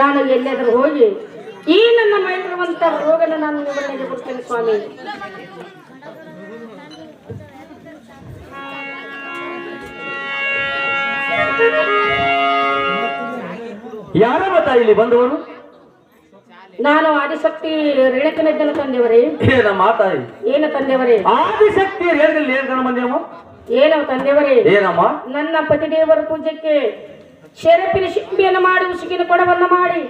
ನಾನು ಎಲ್ಲಾದರೂ ಹೋಗಿ ಈ ನನ್ನ ಮೈಲಿರುವಂತ ರೋಗನ ನಾನು ನಿವಾರಣೆಗೆ ಕೊಡ್ತೇನೆ ಸ್ವಾಮಿ. ಯಾರ ಮಾತಾ ಇಲ್ಲಿ ಬಂದವರು ನಾನು ಆದಿಶಕ್ತಿ ರೇಣಕನಜ್ಜನ ತಂದೆಯವರೇ. ಮಾತಾ ಏನ ಏನು ತಂದೆಯವರೇ? ಆದಿಶಕ್ತಿ ರೇಣಲ್ಲಿ ಏನ್ ಕಣ ಬಂದೇಮ್ಮ ಏನು ತಂದೆಯವರೇ? ಏನಮ್ಮ? ನನ್ನ ಪತಿದೇವರ ಪೂಜೆಗೆ ಶರಪಿನ ಶಿಂಬಿಯನ್ನು ಮಾಡಿ, ಉಸುಕಿನ ಕೊಡವನ್ನು ಮಾಡಿ,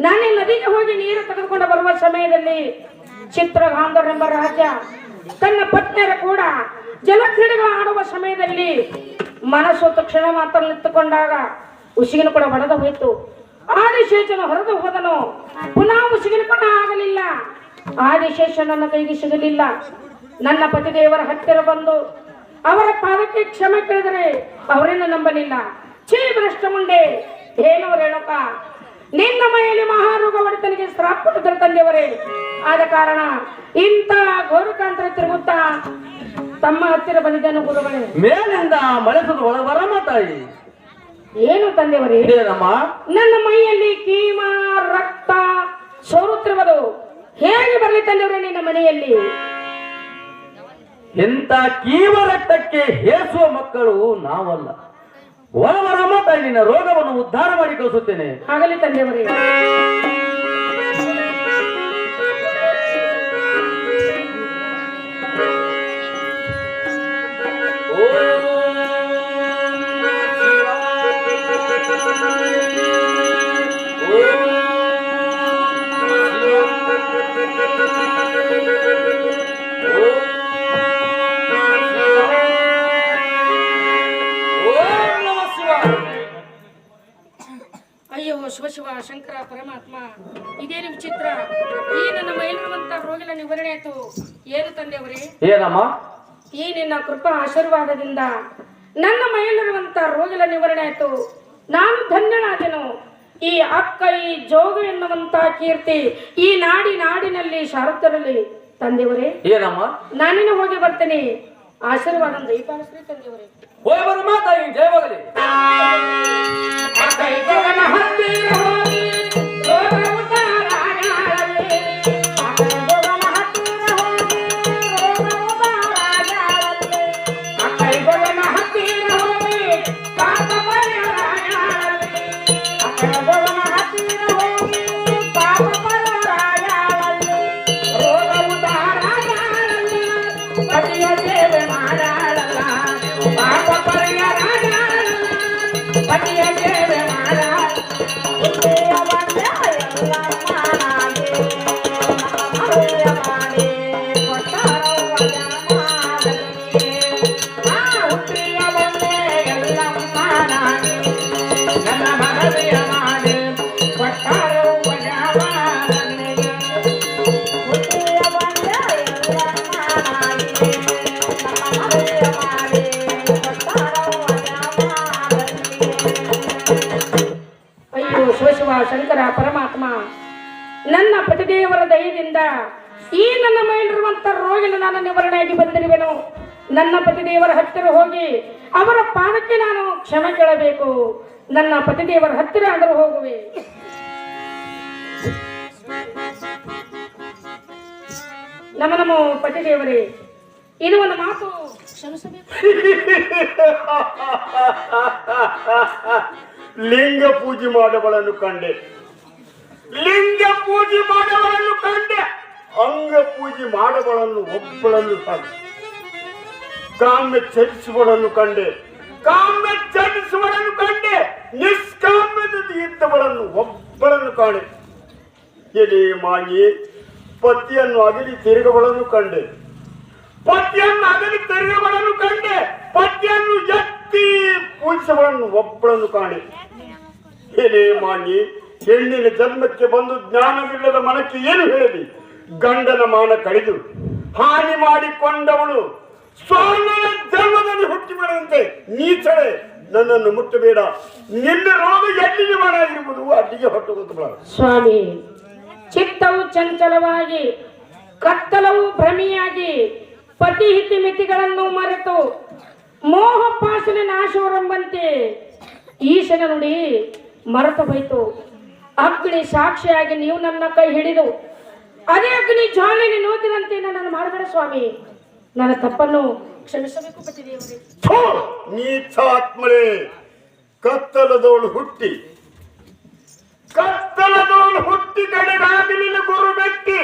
ನಾನೇ ನದಿಗೆ ಹೋಗಿ ನೀರು ತೆಗೆದುಕೊಂಡು ಬರುವ ಸಮಯದಲ್ಲಿ ಚಿತ್ರಗಾಂಧರ್ ಎಂಬ ರಾಜ ತನ್ನ ಪತ್ನಿಯರ ಕೂಡ ಜಲಕ್ರೀಡೆಗಳು ಆಡುವ ಸಮಯದಲ್ಲಿ ಮನಸ್ಸು ತಕ್ಷಣ ಮಾತ್ರ ನಿಂತುಕೊಂಡಾಗ ಉಸಿಗಿನ ಕೂಡ ಹೊಡೆದು ಹೋಯಿತು. ಆದಿಶೇಷನು ಹೊರದು ಹೋದನು. ಪುನಃ ಉಸಿಗಿನ ಕೂಡ ಆಗಲಿಲ್ಲ. ಆದಿಶೇಷ ನನ್ನ ಕೈಗೆ ಸಿಗಲಿಲ್ಲ. ನನ್ನ ಪತಿದೇವರ ಹತ್ತಿರ ಬಂದು ಅವರ ಪಾದಕ್ಕೆ ಕ್ಷಮೆ ಕೇಳಿದರೆ ಅವರನ್ನು ನಂಬಲಿಲ್ಲ. ಛೀ ಭ್ರಷ್ಟ ಮುಂಡೆ ಏನು ರೇಣುಕ. ನಿನ್ನ ಮೈಯಲ್ಲಿ ಮಹಾರೋಗ ಒಡೆತನಿಗೆ ಶ್ರಾಪ್ ಕೊಟ್ಟಿದ್ದರು ತಂದೆಯವರೇ. ಆದ ಕಾರಣ ಇಂಥ ಗೋರುಕಾಂತರ ತಿರುಗುತ್ತಾ ತಮ್ಮ ಹತ್ತಿರ ಬಂದಿದ್ದನು ಗುರುಗಳೇ. ಮೇಲಿಂದ ಮಳೆಸದ ಒಳಬರ ಮಾತಾಯಿ ಬರಮ್ಮ ತಾಯಿ ಏನು ತಂದೆಯವರೇ? ಏನಮ್ಮ ನನ್ನ ಮೈಯಲ್ಲಿ ಕೀಮ ರಕ್ತ ಸೋರುತ್ತಿರುವುದು ಹೇಗೆ ಬರಲಿ ತಂದೆಯವರೇ ನಿನ್ನ ಮನೆಯಲ್ಲಿ? ಇಂಥ ಕೀವ ರಕ್ತಕ್ಕೆ ಹೇಸುವ ಮಕ್ಕಳು ನಾವಲ್ಲ. ಒಳ ಬರಮ್ಮ ತಾಯಿ ನಿನ್ನ ರೋಗವನ್ನು ಉದ್ಧಾರ ಮಾಡಿ ಕಳಿಸುತ್ತೇನೆ. ಆಗಲಿ ತಂದೆಯವರೇ. ಏನು ಏನಮ್ಮ? ಈ ನಿನ್ನ ಕೃಪಾ ಆಶೀರ್ವಾದದಿಂದ ನನ್ನ ಮೈಯಲ್ಲಿರುವಂತ ರೋಗಿಲ ನಿವಾರಣೆ ಆಯ್ತು. ನಾನು ಧನ್ಯನಾದೆನು. ಈ ಅಕ್ಕ ಈ ಜೋಗ ಎನ್ನುವಂತ ಕೀರ್ತಿ ಈ ನಾಡಿ ನಾಡಿನಲ್ಲಿ ಶಾರದರಲ್ಲಿ ತಂದೆವರೇ ಏನಮ್ಮ? ನಾನೇನು ಹೋಗಿ ಬರ್ತೇನೆ. ಆಶೀರ್ವಾದ ದಯಪಾಲಿಸ್ರಿ ತಂದೆವರೇ ಹೋಗಿ ಬರಮ್ಮ ತಾಯಿ ಜಯವಾಗಲಿ. ಪತಿಯ ನನ್ನ ಪತಿದೇವರ ಹತ್ತಿರ ಹೋಗಿ ಅವರ ಪಾನಕ್ಕೆ ನಾನು ಕ್ಷಮೆ ಕೇಳಬೇಕು. ನನ್ನ ಪತಿದೇವರ ಹತ್ತಿರ ಆದರೂ ಹೋಗುವೆ. ನಮ್ಮ ನಮ್ಮ ಪತಿದೇವರೇ, ಇದು ಒಂದು ಮಾತು. ಕ್ಷಮಿಸಬೇಕು ಲಿಂಗ ಪೂಜೆ ಮಾಡುವಳನ್ನು ಕಂಡೆ. ಲಿಂಗ ಪೂಜೆ ಮಾಡುವಳನ್ನು ಕಂಡೆ. ಅಂಗ ಪೂಜೆ ಮಾಡುವಳನ್ನು ಒಬ್ಬಳನ್ನು ಕಂಡೆ. ಕಾಮ್ಯ ಚರಿಸುವಳನ್ನು ಕಂಡೆ. ಕಾಮ್ಯ ಚರಿಸುವಳನ್ನು ಕಂಡೆ. ನಿಷ್ಕಾಮ್ಯದಿಂದ ಇದ್ದವಳನ್ನು ಒಬ್ಬಳನ್ನು ಕಾಣೆ. ಎಲೆ ಮಾಯಿ, ಪತಿಯನ್ನು ಅಗಲಿ ತಿರುಗವಳನ್ನು ಕಂಡೆ. ಪತಿಯನ್ನು ಅಗಲಿ ತಿರುಗವಳನ್ನು ಕಂಡೆ. ಪತಿಯನ್ನು ಎತ್ತಿ ಪೂಜಿಸುವಳನ್ನು ಒಬ್ಬಳನ್ನು ಕಾಣೆ. ಎಲೆ ಮಾನ್ಯಿ ಹೆಣ್ಣಿನ ಜನ್ಮಕ್ಕೆ ಬಂದು ಜ್ಞಾನವಿಲ್ಲದ ಮನಕ್ಕೆ ಏನು ಹೇಳಲಿ? ಗಂಡನ ಮಾನ ಕಳೆದು ಹಾನಿ ಮಾಡಿಕೊಂಡವಳು ಸ್ವಾಮಿಯ ಜನ್ಮದಲ್ಲಿ ಹುಟ್ಟಿ ಬರಂತೆ ನೀಚಳೆ ನನ್ನನ್ನು ಮುಟ್ಟಬೇಡ. ನಿನ್ನ ರೋಗ ಎಲ್ಲಿಗೆ ಮಾಡಾಗಿರುವುದು ಅಲ್ಲಿಗೆ ಹೊಟ್ಟು ಸ್ವಾಮಿ, ಚಿತ್ತವು ಚಂಚಲವಾಗಿ, ಕತ್ತಲವು ಭ್ರಮಿಯಾಗಿ ಪತಿ ಹಿತಿ ಮಿತಿಗಳನ್ನು ಮರೆತು, ಮೋಹ ಪಾಶನ ನಾಶವರೆಂಬಂತೆ ಈಶನ ನುಡಿ ಮರೆತು ಹೋಯಿತು. ಅಗ್ನಿ ಸಾಕ್ಷಿಯಾಗಿ ನೀವು ನನ್ನ ಕೈ ಹಿಡಿದು, ಅದೇ ಅಗ್ನಿ ಜ್ವಾಲೆಯಲ್ಲಿ ನೋಡಿದಂತೆ ನನ್ನನ್ನು ಮಾಡಬೇಡ ಸ್ವಾಮಿ. ನನ್ನ ತಪ್ಪನ್ನು ಕ್ಷಮಿಸಬೇಕು ನೀಚಾತ್ಮಳೆ ಕತ್ತಲದವಳು ಹುಟ್ಟಿ. ಕತ್ತಲದವಳು ಹುಟ್ಟಿ ಕಡೆಗಾಗಿ ನಿನ್ನ ಗುರು ಬೆಟ್ಟಿ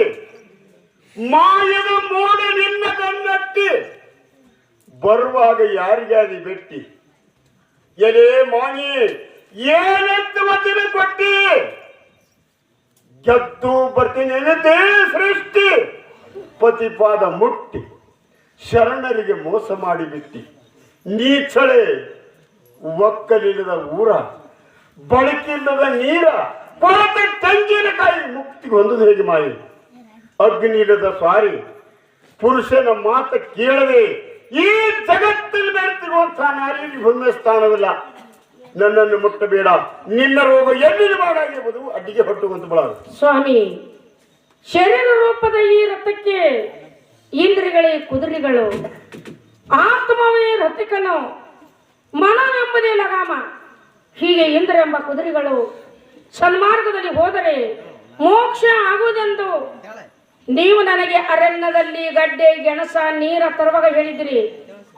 ಮಾಯದ ಮೋಡ ನಿನ್ನ ಕಣ್ಣಟ್ಟಿ ಬರುವಾಗ ಯಾರಿಗಾದಿ ಬೆಟ್ಟಿ? ಎಲೆ ಮಾನಿ, ಏನಂತ ವಚನ ಕೊಟ್ಟಿ? ಗೆದ್ದು ಬರ್ತೀನಿ ಸೃಷ್ಟಿ. ಪತಿಪಾದ ಮುಟ್ಟಿ. ಶರಣರಿಗೆ ಮೋಸ ಮಾಡಿ ಮಾಡಿಬಿಟ್ಟಿ ನೀಚಳೆ, ಒಕ್ಕಲಿಲ್ಲದ ಊರ ಬಳಕಿಲ್ಲದ ನೀರ ಕೊಳತ ತೆಂಗಿನಕಾಯಿ ಮುಕ್ತಿ ಹೊಂದದು ಹೇಗೆ ಮಾಯಿ? ಅಗ್ನಿಲ್ಲದ ಸ್ವಾರಿ, ಪುರುಷನ ಮಾತ ಕೇಳದೆ ಈ ಜಗತ್ತಲ್ಲಿ ಬೆಳೆತಿರುವಂತಹ ನಾರಿಗೆ ಹೊಂದ ಸ್ಥಾನವಿಲ್ಲ. ನನ್ನನ್ನು ಮುಟ್ಟಬೇಡ, ನಿನ್ನ ರೋಗ ಎಲ್ಲಿ ಮಾಡಾಗಿರ್ಬೋದು ಅಡ್ಡಿಗೆ ಹೊಟ್ಟುವಂತ ಬಳ ಸ್ವಾಮಿ, ಶರೀರ ರೂಪದ ಈ ರಥಕ್ಕೆ ಇಂದ್ರಿಗಳೇ ಕುದುರೆಗಳು. ಆತ್ಮವೇ ರಥಿಕನು. ಮನವೆಂಬುದೇ ಲಗಾಮ ಹೀಗೆ ಇಂದ್ರ ಎಂಬ ಕುದುರೆಗಳು ಸನ್ಮಾರ್ಗದಲ್ಲಿ ಹೋದರೆ ಮೋಕ್ಷ ಆಗುವುದೆಂದು. ನೀವು ನನಗೆ ಅರಣ್ಯದಲ್ಲಿ ಗಡ್ಡೆ, ಗೆಣಸ, ನೀರ ತರುವಾಗ ಹೇಳಿದ್ರಿ.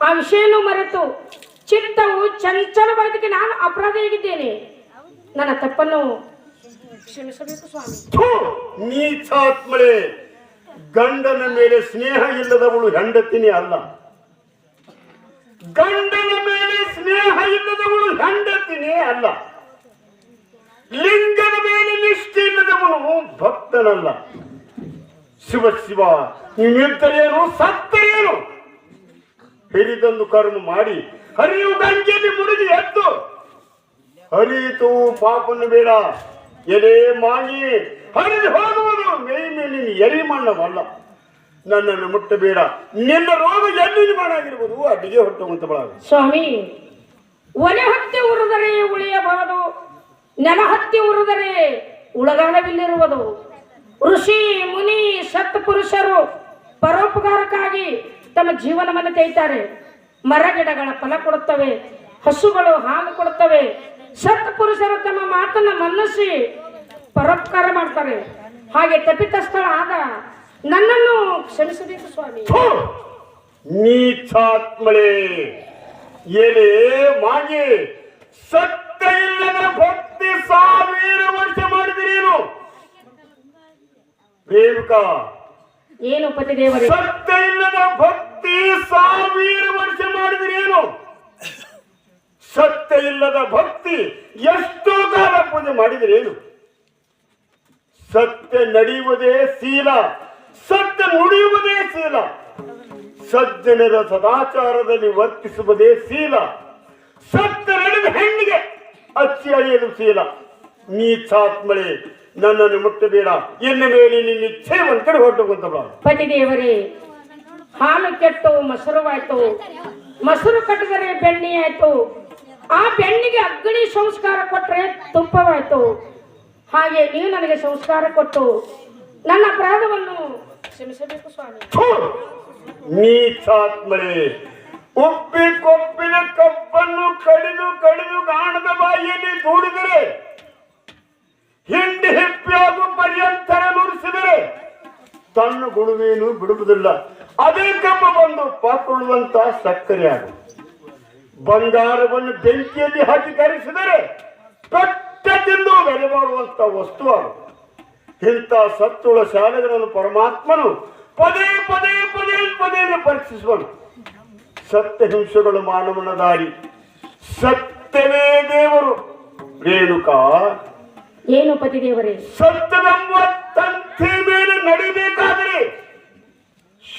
ಆ ವಿಷಯನೂ ಮರೆತು ಚಿತ್ತವು ಚಂಚಲವಾದಕ್ಕೆ ನಾನು ಅಪರಾಧಿಯಾಗಿದ್ದೇನೆ. ನನ್ನ ತಪ್ಪನ್ನು ಕ್ಷಮಿಸಬೇಕು ಸ್ವಾಮಿ. ನೀ ಗಂಡನ ಮೇಲೆ ಸ್ನೇಹ ಇಲ್ಲದವಳು ಹೆಂಡತಿನೇ ಅಲ್ಲ. ಗಂಡನ ಮೇಲೆ ಸ್ನೇಹ ಇಲ್ಲದವಳು ಹೆಂಡತಿನೇ ಅಲ್ಲ. ಲಿಂಗದ ಮೇಲೆ ನಿಷ್ಠೆ ಇಲ್ಲದವನು ಭಕ್ತನಲ್ಲ. ಶಿವ ಶಿವ ನೀನಿದ್ದರೇನು ಸತ್ತರೇನು? ಹಿರಿದೊಂದು ಕರ್ಮ ಮಾಡಿ, ಹರಿಯು ಗಂಗೆಯಲ್ಲಿ ಮುಳುಗಿ ಎದ್ದು, ಹರಿಯಿತು ಪಾಪನ್ನು ಬೇಡ, ಎಲೆ ಮಾಗಿ ಹರಿದು ಹೋಗುವುದು ಮೇಲಿನ ಎರಿ ಮಣ್ಣವಲ್ಲ ನನ್ನನ್ನು ಮುಟ್ಟಬೇಡ. ನಿನ್ನ ರೋಗ ಎಲ್ಲಿ ಮಾಡಾಗಿರ್ಬೋದು ಅಡ್ಡಿಗೆ ಹೊಟ್ಟುವಂತ ಬಳ ಸ್ವಾಮಿ, ಒಲೆ ಹತ್ತಿ ಉರಿದರೆ ಉಳಿಯಬಹುದು ನೆಲ ಹತ್ತಿ ಉರಿದರೆ ಉಳಗಾಲವಿಲ್ಲಿರುವುದು ಋಷಿ, ಮುನಿ ಸತ್ಪುರುಷರು ಪರೋಪಕಾರಕ್ಕಾಗಿ ತಮ್ಮ ಜೀವನವನ್ನು ತೆಯ್ತಾರೆ ಮರಗಿಡಗಳ ಫಲ ಕೊಡುತ್ತವೆ, ಹಸುಗಳು ಹಾಲು ಕೊಡುತ್ತವೆ. ಸತ್ಪುರುಷರು ತಮ್ಮ ಮಾತನ್ನ ಮನ್ನಿಸಿ ಪರೋಪಕಾರ ಮಾಡ್ತಾರೆ. ಹಾಗೆ ತಪ್ಪಿತಸ್ಥಳ ಆದ ನನ್ನನ್ನು ಕ್ಷಮಿಸಬೇಕು ಸ್ವಾಮಿ. ನೀಚಾತ್ಮಳೆ ಎಲೆ ಮಾಗಿ ಸತ್ತ ಇಲ್ಲದ ಭಕ್ತಿ ಸಾವಿರ ವರ್ಷ ಮಾಡಿದಿರೇನು ರೇಣುಕಾ ಏನು ಪತಿದೇವರೇ ಸತ್ತ ಇಲ್ಲದ ಭಕ್ತಿ ಸಾವಿರ ವರ್ಷ ಮಾಡಿದ್ರೇನು ಸತ್ತ ಇಲ್ಲದ ಭಕ್ತಿ ಎಷ್ಟೋ ಕಾಲ ಪೂಜೆ ಮಾಡಿದ್ರೇನು ಸತ್ಯ ನಡೆಯುವುದೇ ಶೀಲ, ಸತ್ಯ ನುಡಿಯುವುದೇ ಶೀಲ. ಸಜ್ಜನರ ಸದಾಚಾರದಲ್ಲಿ ವರ್ತಿಸುವುದೇ ಶೀಲ. ಸತ್ಯ ನಡೆದ ಹೆಣ್ಣಿಗೆ ಅಚ್ಚಿ ಅಳಿಯಲು ಶೀಲ. ನೀಚಾತ್ಮಳೆ, ನನ್ನನ್ನು ಮುಟ್ಟಬೇಡ. ಎನ್ನ ಮೇಲೆ ನಿನ್ನ ಇಚ್ಛೆ ಒಂದ್ಕಡೆ ಕಡೆ ಹೊರಟುಕೊಂತ ಪತಿದೇವರೇ ಹಾಲು ಕೆಟ್ಟು ಮೊಸರುವಾಯ್ತು. ಮೊಸರು ಕಟ್ಟಿದರೆ ಬೆಣ್ಣೆ ಆಯ್ತು ಆ ಬೆಣ್ಣಿಗೆ ಅಗ್ನಿ ಸಂಸ್ಕಾರ ಕೊಟ್ಟರೆ ತುಪ್ಪವಾಯ್ತು. ಹಾಗೆ ನೀವು ನನಗೆ ಸಂಸ್ಕಾರ ಕೊಟ್ಟು ನನ್ನ ಅಪರಾಧವನ್ನು ಕ್ಷಮಿಸಬೇಕು ಸ್ವಾಮಿ! ನೀಚಾತ್ಮಳೆ ಉಪ್ಪಿ ಕೊಪ್ಪಿನ ಕಪ್ಪನ್ನು ಕಡಿದು ಕಡಿದು ಗಾಣದ ಬಾಯಿಯಲ್ಲಿ ದೂಡಿದರೆ ಹಿಂಡಿ ಹಿಪ್ಪಿಯಾಗು ಪರ್ಯಂತರ ನುಡಿಸಿದರೆ ತನ್ನ ಗುಳುವೇನು ಬಿಡುವುದಿಲ್ಲ. ಅದೇ ಕಬ್ಬ ಬಂದು ಪಾಕೊಳ್ಳುವಂತ ಸಕ್ಕರೆ ಆಗು ಬಂಗಾರವನ್ನು ಬೆಂಕಿಯಲ್ಲಿ ಹಾಕಿ ಕರೆಸಿದರೆ ತಿಂದು ಬೆಲೆ ಮಾಡುವಂತ ವಸ್ತು ಅದು ಇಂಥ ಸತ್ತುಳ ಶಾಲೆಗಳನ್ನು ಪರಮಾತ್ಮನು ಪದೇ ಪದೇ ಪದೇ ಪದೇ ಪರೀಕ್ಷಿಸುವನು. ಸತ್ಯ ಹಿಂಸೆಗಳು ಮಾನವನ ದಾರಿ. ಸತ್ಯವೇ ದೇವರು. ರೇಣುಕಾ. ಏನು ಪತಿದೇವರೇ ಸತ್ಯವೆಂಬ ತಂತಿ ಮೇಲೆ ನಡಿಬೇಕಾದರೆ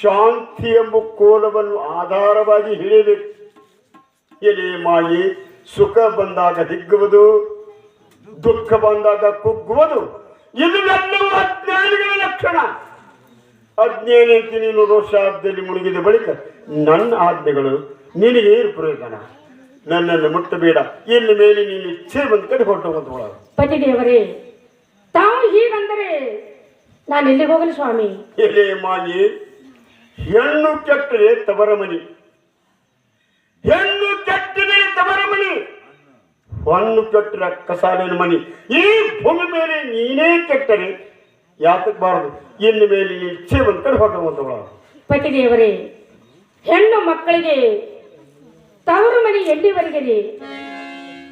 ಶಾಂತಿ ಎಂಬ ಕೋಲವನ್ನು ಆಧಾರವಾಗಿ ಹಿಡಿಯಬೇಕು. ಎಲೆ ಮಾಯಿ ಸುಖ ಬಂದಾಗ ಹಿಗ್ಗುವುದು ದುಃಖ ಬಂದಾಗ ಕುಗ್ಗುವುದು. ಇದುವೆಲ್ಲವೂ ಅಜ್ಞಾನಿಗಳ ಲಕ್ಷಣ. ಅಜ್ಞಾನಂತೆ ನೀನು ರೋಷಾಬ್ದಲ್ಲಿ ಮುಳುಗಿದ ಬಳಿಕ ನನ್ನ ಆಜ್ಞೆಗಳು ನಿನಗೆ ಏನು ಪ್ರಯೋಜನ. ನನ್ನನ್ನು ಮುಟ್ಟಬೇಡ. ಇಲ್ಲಿ ಮೇಲೆ ನೀನು ಇಚ್ಛೆ ಬಂದ ಕಡೆ ಹೊರಟು ಪತಿದೇವರೇ ತಾವು ಹೀಗಂದರೆ ನಾನು ಎಲ್ಲಿಗೆ ಹೋಗಲಿ ಸ್ವಾಮಿ? ಎಲೆ ಮಾಯಿ ಹೆಣ್ಣು ಕೆಟ್ಟರೆ ತವರ ಮನಿ ಹೆಣ್ಣು ಹೊನ್ನು ಕೆಟ್ಟರೆ ಕಸಾಲಿನ ಮನಿ. ಈ ಭೂಮಿ ಮೇಲೆ ನೀನೇ ಕೆಟ್ಟರೆ ಯಾತಕ್ ಬಾರದು? ಇನ್ನು ಮೇಲೆ ಇಚ್ಛೆ ಒಂದ್ ಕಡೆ ಹೋಗುವಂತವಳ ಪತಿದೇವರೇ, ಹೆಣ್ಣು ಮಕ್ಕಳಿಗೆ ತವರು ಮನೆ ಎಲ್ಲಿವರೆಗೆ ರೀ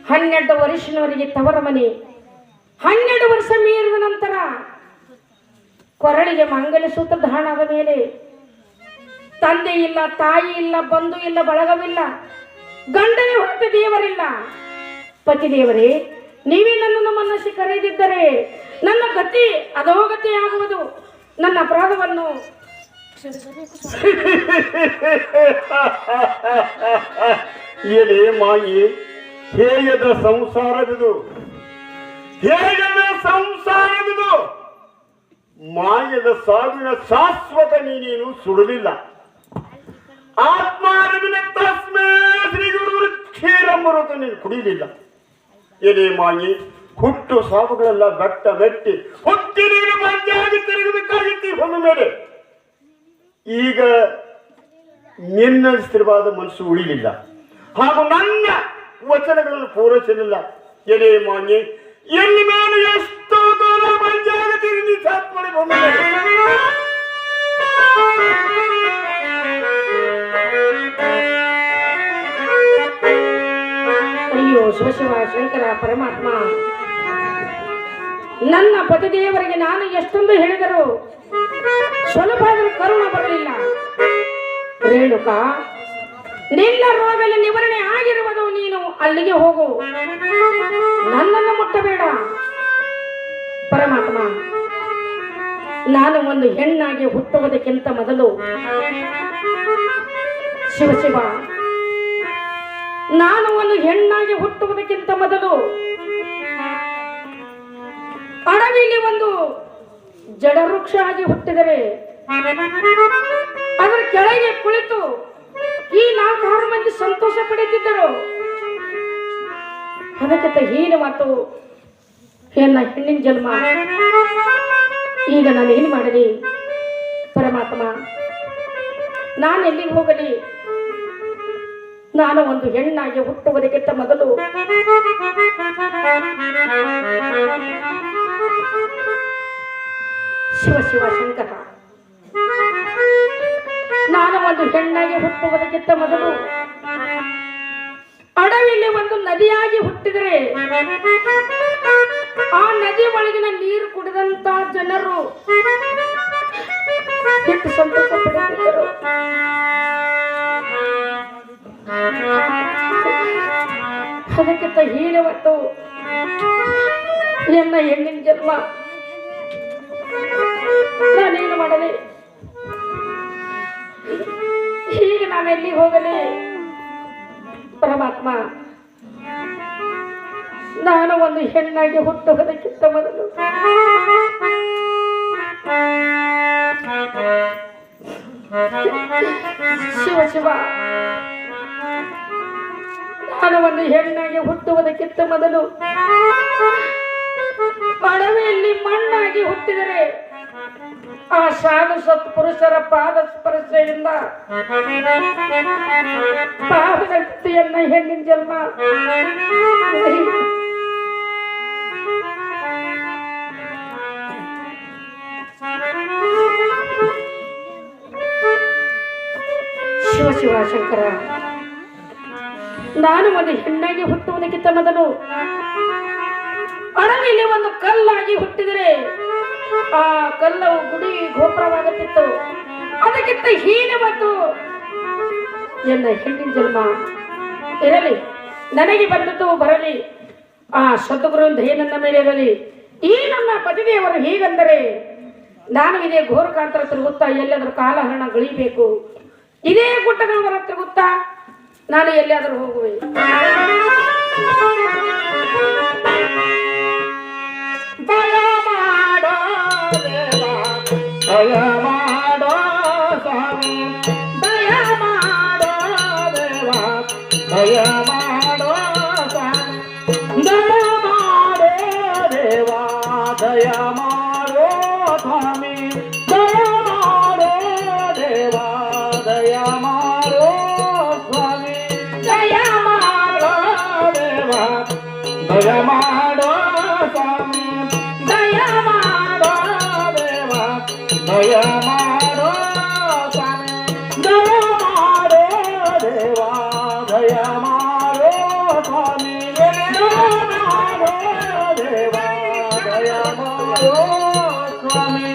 ಹನ್ನೆರಡು ವರ್ಷನವರೆಗೆ ತವರ ಮನೆ. ಹನ್ನೆರಡು ವರ್ಷ ಮೀರಿದ ನಂತರ ಕೊರಳಿಗೆ ಮಂಗಲ ಸೂತ್ರ ಆದ ಮೇಲೆ ತಂದೆ ಇಲ್ಲ, ತಾಯಿ ಇಲ್ಲ, ಬಂಧು ಇಲ್ಲ, ಬಳಗವಿಲ್ಲ, ಗಂಡನೇ ಹೊರತು ದೇವರಿಲ್ಲ. ಪತಿ ದೇವರೇ, ನೀವೇ ನನ್ನನ್ನು ಮನಸ್ಸಿ ಕರೆದಿದ್ದರೆ ನನ್ನ ಗತಿ ಅಧೋಗತಿ ಆಗುವುದು. ನನ್ನ ಅಪರಾಧವನ್ನು ಏನೇ ಮಾಯಿ ಹೇಯದ ಸಂಸಾರವಿದು? ಹೇಯದ ಸಂಸಾರವಿದು? ಮಾಯದ ಸಾವಿನ ಶಾಶ್ವತ ನೀನೇನು ಸುಡಲಿಲ್ಲ. ಆತ್ಮಾರವಿನ ತಸ್ಮೇ ಶ್ರೀ ಗುರು ಮರುತ ನೀನು ಕುಡಿಯಲಿಲ್ಲ ಎಲೆ ಮಾಯಿ ಹುಟ್ಟು ಸಾವುಗಳೆಲ್ಲ ಬೆಟ್ಟ ಮೆಟ್ಟಿ ಹುಟ್ಟಿ ನೀನು ಬಂದಾಗಿ ತಿರುಗಬೇಕಾಗಿತ್ತು ಮೇಲೆ. ಈಗ ನಿನ್ನ ಸ್ಥಿರವಾದ ಮನಸ್ಸು ಉಳಿಲಿಲ್ಲ. ಹಾಗೂ ನನ್ನ ವಚನಗಳನ್ನು ಪೂರೈಸಲಿಲ್ಲ. ಎಲೆ ಮಾನ್ಯ ಎಲ್ಲಿ ನಾನು ಎಷ್ಟೋ ಕಾಲ ಬಂಜಾಗತಿಗೆ ನೀ ಸಾತ್ವಳೆ ಅಯ್ಯೋ ಶಿವಶಿವ ಶಂಕರ ಪರಮಾತ್ಮ. ನನ್ನ ಪತಿದೇವರಿಗೆ ನಾನು ಎಷ್ಟೊಂದು ಹೇಳಿದರು ಸ್ವಲ್ಪ ಕರುಣ ಬರಲಿಲ್ಲ. ರೇಣುಕ, ನಿನ್ನ ರೋಗಲ ನಿವಾರಣೆ ಆಗಿರುವುದು ನೀನು ಅಲ್ಲಿಗೆ ಹೋಗು. ನನ್ನನ್ನು ಮುಟ್ಟಬೇಡ. ಪರಮಾತ್ಮ, ನಾನು ಒಂದು ಹೆಣ್ಣಾಗಿ ಹುಟ್ಟುವುದಕ್ಕಿಂತ ಮೊದಲು ಶಿವಶಿವ ಶಿವ ನಾನು ಒಂದು ಹೆಣ್ಣಾಗಿ ಹುಟ್ಟುವುದಕ್ಕಿಂತ ಮೊದಲು ಅಡವಿಲಿ ಒಂದು ಜಡವೃಕ್ಷ ಆಗಿ ಹುಟ್ಟಿದರೆ ಅದರ ಕೆಳಗೆ ಕುಳಿತು ಈ ನಾಲ್ಕಾರು ಮಂದಿ ಸಂತೋಷ ಪಡೆದಿದ್ದರು ಅದಕ್ಕಿಂತ ಹೀನ ಮಾತು ಎನ್ನ ಹೆಣ್ಣಿನ ಜನ್ಮ? ಈಗ ನಾನು ಏನು ಮಾಡಲಿ? ಪರಮಾತ್ಮ ನಾನು ಎಲ್ಲಿಗೆ ಹೋಗಲಿ? ನಾನು ಒಂದು ಹೆಣ್ಣಾಗಿ ಹುಟ್ಟುವುದಕ್ಕಿಂತ ಮೊದಲು ಶಿವ ಶಿವ, ಶಂಕರ. ನಾನು ಒಂದು ಹೆಣ್ಣಾಗಿ ಹುಟ್ಟುವುದಕ್ಕಿಂತ ಮೊದಲು ಅಡವಿಯಲ್ಲಿ ಒಂದು ನದಿಯಾಗಿ ಹುಟ್ಟಿದರೆ ಆ ನದಿ ಒಳಗಿನ ನೀರು ಕುಡಿದಂತ ಜನರು. ಸಂತೋಷ ಹೀನವತ್ತು. ಎನ್ನ ಹೆಣ್ಣಿನ ಜನ್ಮ. ನಾನೇನು ಮಾಡಲಿ? ಈಗ ನಾನೆಲ್ಲಿ ಹೋಗಲಿ? ಪರಮಾತ್ಮ, ನಾನು ಒಂದು ಹೆಣ್ಣಾಗಿ ಹುಟ್ಟುವುದಕ್ಕಿಂತ ಮೊದಲು ಶಿವ ಶಿವ. ನಾನು ಒಂದು ಹೆಣ್ಣಾಗಿ ಹುಟ್ಟುವುದಕ್ಕಿಂತ ಮೊದಲು ಅಡವೆಯಲ್ಲಿ ಮಣ್ಣಾಗಿ ಹುಟ್ಟಿದರೆ ಆ ಸಾಧು ಸತ್ಪುರುಷರ ಪಾದ ಸ್ಪರ್ಶೆಯಿಂದ ಪಾವನಕ್ತಿಯನ್ನ ಹೆಣ್ಣಿನ ಜನ್ಮ ಶಿವ ಶಿವ ಶಂಕರ. ನಾನು ಒಂದು ಹೆಣ್ಣಾಗಿ ಹುಟ್ಟುವುದಕ್ಕಿಂತ ಮೊದಲು ಅಡವಿಲಿ ಒಂದು ಕಲ್ಲಾಗಿ ಹುಟ್ಟಿದರೆ ಆ ಕಲ್ಲವು ಗುಡಿ ಗೋಪುರವಾಗುತ್ತಿತ್ತು. ಅದಕ್ಕಿಂತ ಹೀನ ಮತ್ತು ಎನ್ನ ಹೆಣ್ಣಿನ ಜನ್ಮ ಇರಲಿ, ನನಗೆ ಬಂದದ್ದು ಬರಲಿ, ಆ ಸದ್ಗುರು ಧೈ ನನ್ನ ಮೇಲೆ ಇರಲಿ. ಈ ನನ್ನ ಪತಿದೇವರು ಹೀಗಂದರೆ ನಾನು ಇದೇ ಘೋರಕಾಂತರ ತಿರುಗುತ್ತಾ ಎಲ್ಲಾದರೂ ಕಾಲಹರಣ ಗಳಿಬೇಕು. ಇದೇ ಗುಟ್ಟಗಳ ತಿರುಗುತ್ತಾ ನಾನು ಎಲ್ಲಿಯಾದರೂ ಹೋಗುವೆ. దయమాడో స్వామి దయమాడో దేవ దయమాడో స్వామి దయమాడో దేవ దయమాడో స్వామి దయమాడో దేవ దయమాడో స్వామి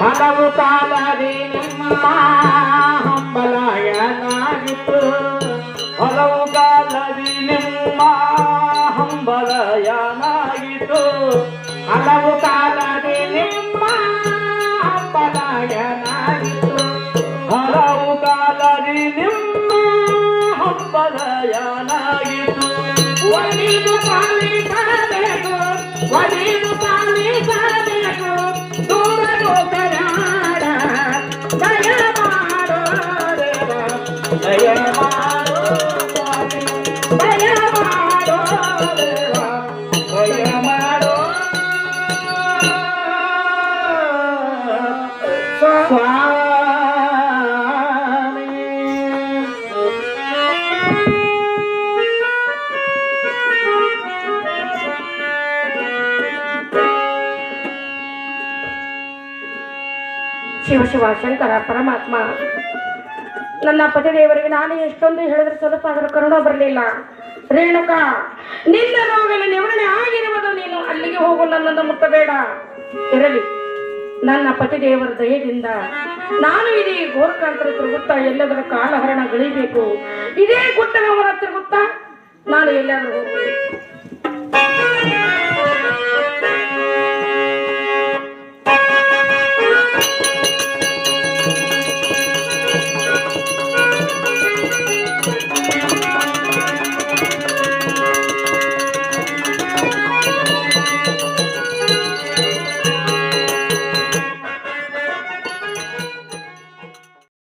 పదవు తాళది నిమ్మ Alabo ಶಿವ ಶಂಕರ, ಪರಮಾತ್ಮ. ನನ್ನ ಪತಿದೇವರಿಗೆ ನಾನು ಎಷ್ಟೊಂದು ಹೇಳಿದ್ರೆ ಸ್ವಲ್ಪ ಅದರ ಕರುಣ ಬರಲಿಲ್ಲ. ರೇಣುಕ, ನಿನ್ನ ನೋವಿನ ನಿವಾರಣೆ ಆಗಿರುವುದು ನೀನು ಅಲ್ಲಿಗೆ ಹೋಗು, ನನ್ನನ್ನು ಮುಟ್ಟಬೇಡ. ಇರಲಿ, ನನ್ನ ಪತಿದೇವರ ದಯದಿಂದ ನಾನು ಇದೇ ಗೋರಕಾಂತರ ತಿರುಗುತ್ತ ಎಲ್ಲದರ ಕಾಲಹರಣ ಗಳಿಬೇಕು. ಇದೇ ಗುಟ್ಟನವರ ತಿರುಗುತ್ತಾ ನಾನು ಎಲ್ಲಾದರೂ ಹೋಗುವೆ